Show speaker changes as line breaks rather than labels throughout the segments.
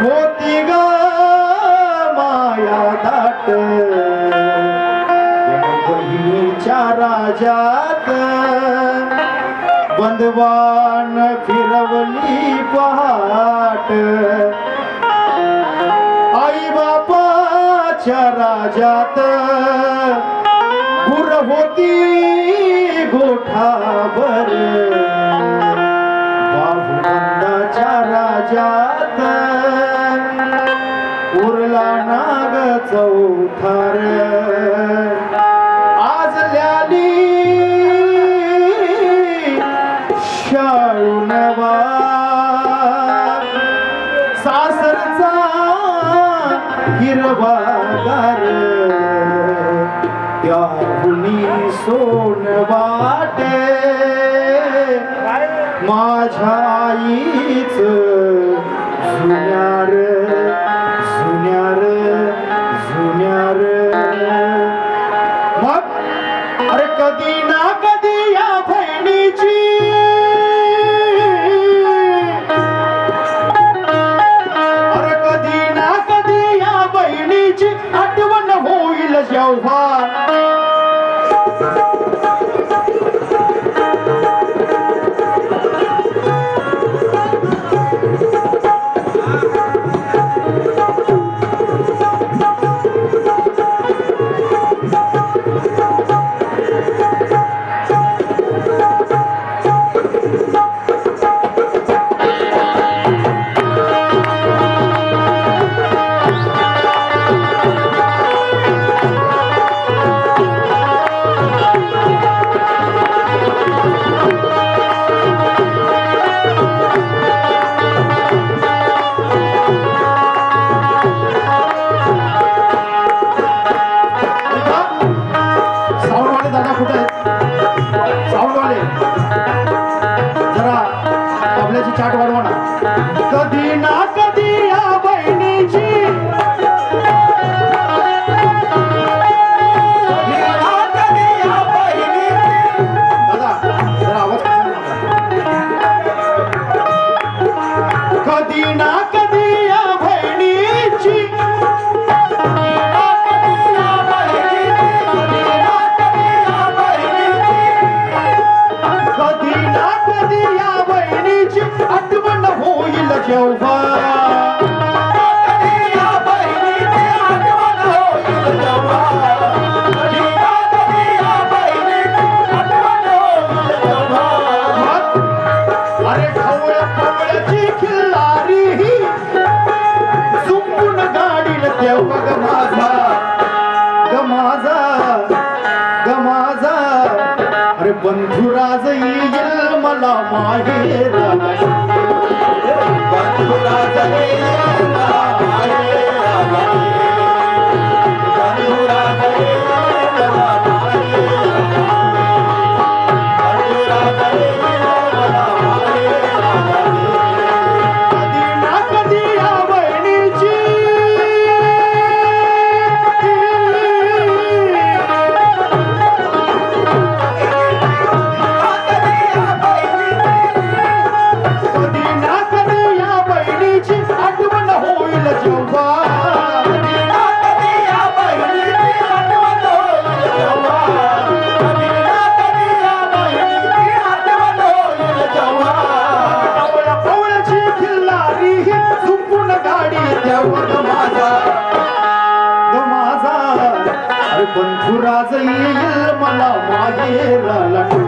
होती ग माया दाट. बहिणीच्या राजात बंदवान फिरवली पहाट. आई बापाच्या राजात गुर होती गोठा बर माझ्यात उरला नाग चौथार. आजल्याली शाळू नवा. सासरचा हिरवा गार. त्या कुणी सोन वाटे. माझ्या आईचं Amen. Amen. साऊंडवाले जरा तबल्याची चाट वाढवा ना. कधी ना Rama, vai Rama, Rama Rama, बंधुरा जाईल मला माहेरा लागू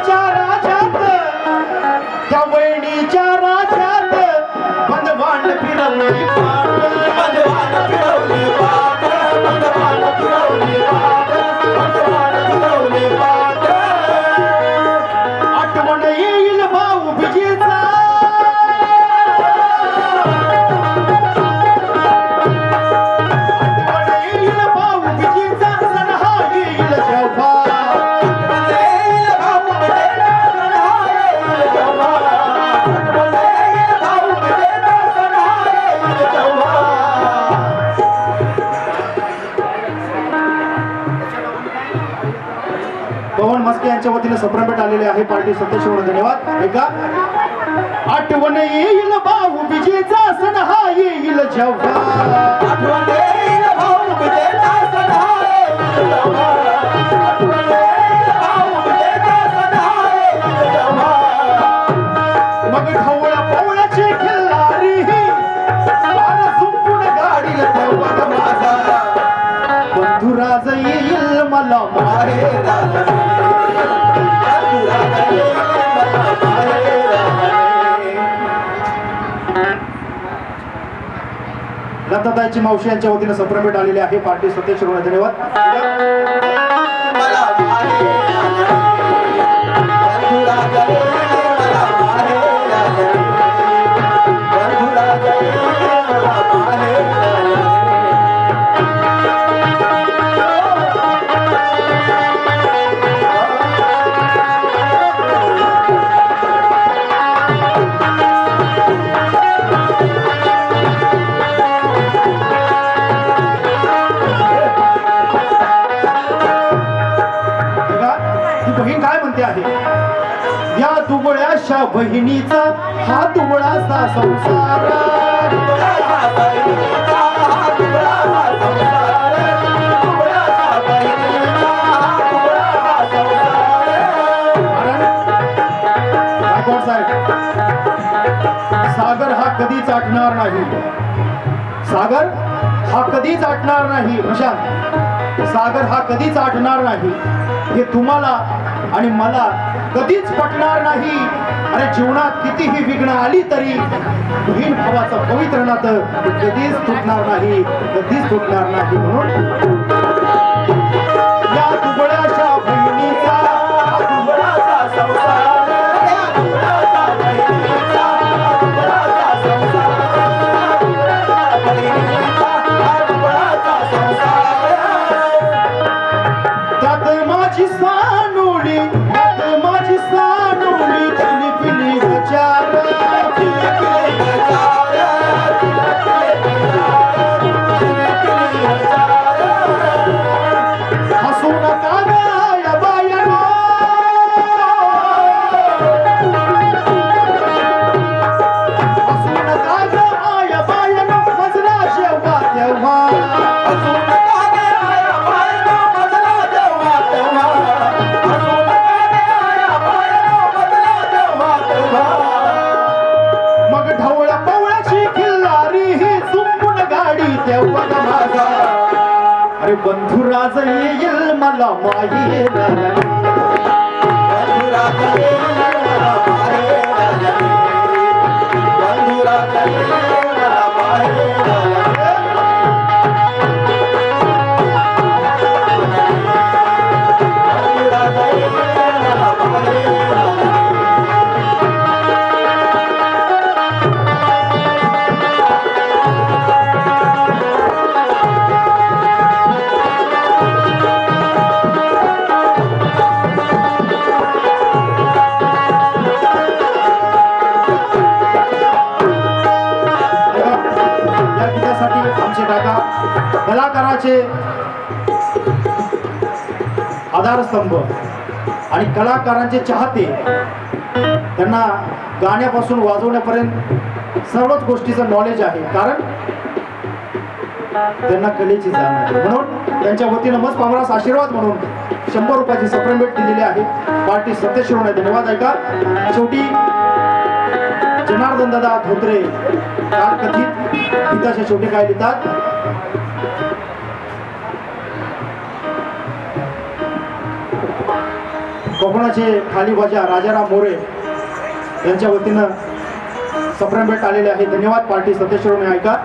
वहिनीच्या राजात त्या वहिनीच्या राजात बंदवान फिरवली पाट यांच्या आलेले आहे पार्टी सदस्य धन्यवाद. ऐका. आठवण येईल भाऊ बिजेचा सण हा येईल जेव्हा.
आठवण येईल भाऊ बेटा सण हा येईल जेव्हा. येईल
लताताईची मावशी यांच्या वतीनं संप्रमेट आलेले आहे. पार्टी स्वतः धन्यवाद. माझ्या बहिणीचा हा दुबळासा संसार. साहेब सागर हा कधीच आटणार नाही. सागर हा कधीच आटणार नाही प्रशांत. सागर हा कधीच आटणार नाही. हे तुम्हाला आणि मला कधीच पटणार नाही. अरे जीवनात कितीही विघ्न आली तरी बहीण भावाचं पवित्र नातं कधीच तुटणार नाही कधीच तुटणार नाही म्हणून अरे बंधुराज येईल मला कलाकाराचे आधारस्तंभ आणि कलाकारांचे चाहते त्यांना गाण्यापासून वाजवण्यापर्यंत सर्वच गोष्टीचं नॉलेज आहे. कारण त्यांना कलेची जाण आहे. म्हणून त्यांच्या वतीनं मस्त पावरास आशीर्वाद म्हणून शंभर रुपयाची सप्रेम भेट दिलेली आहे. पार्टी सत्यशिरोने धन्यवाद ऐका. शेवटी जनार्दन दादा धोत्रे काल कथित गीताच्या शेवटी काय लिहितात? कोकणाचे खाली राजाराम मोरे यांच्या वतीनं सप्रेम भेट आलेले आहे धन्यवाद पार्टी सत्यशिरोने ऐका.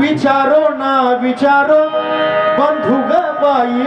विचारो ना विचारो बंधू बाई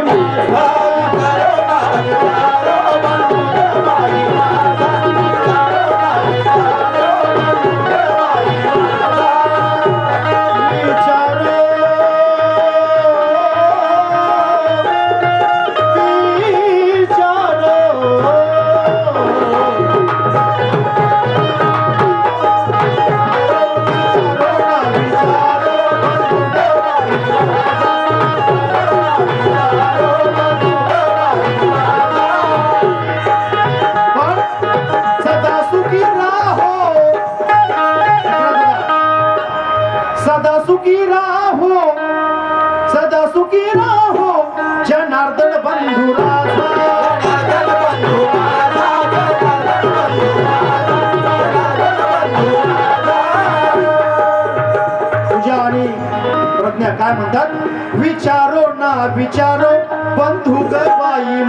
काय म्हणतात? विचारो ना विचारो बंधू ग बाई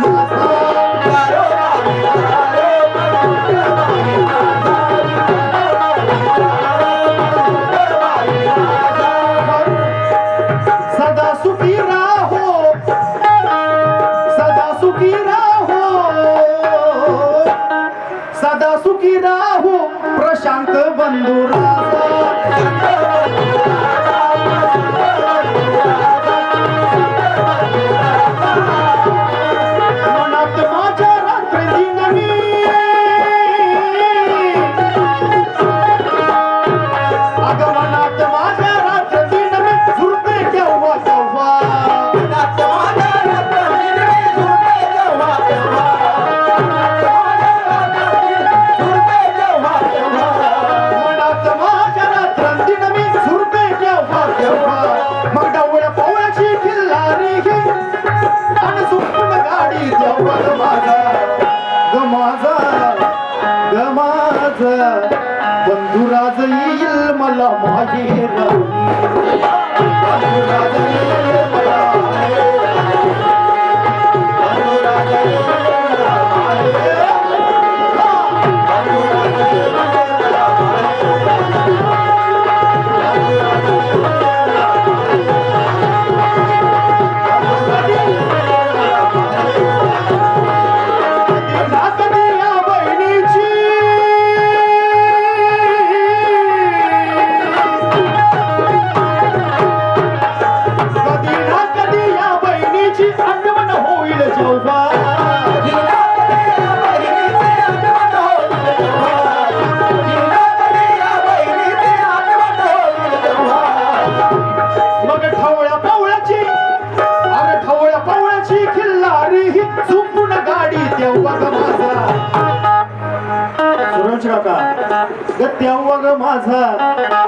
नका. ग तेव्हा ग माझा.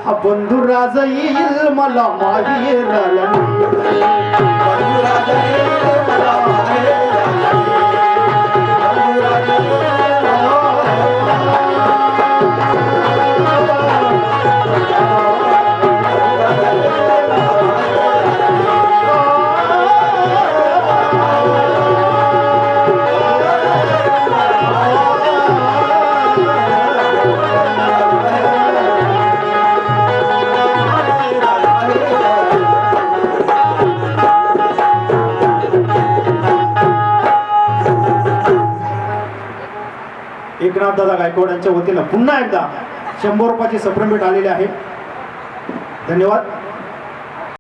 हा बंधू राज येईल मला माहीर एकनाथ दादा गायकवाड यांच्या वतीनं पुन्हा एकदा शंभर रुपयाची सप्रेम आलेली आहे. धन्यवाद.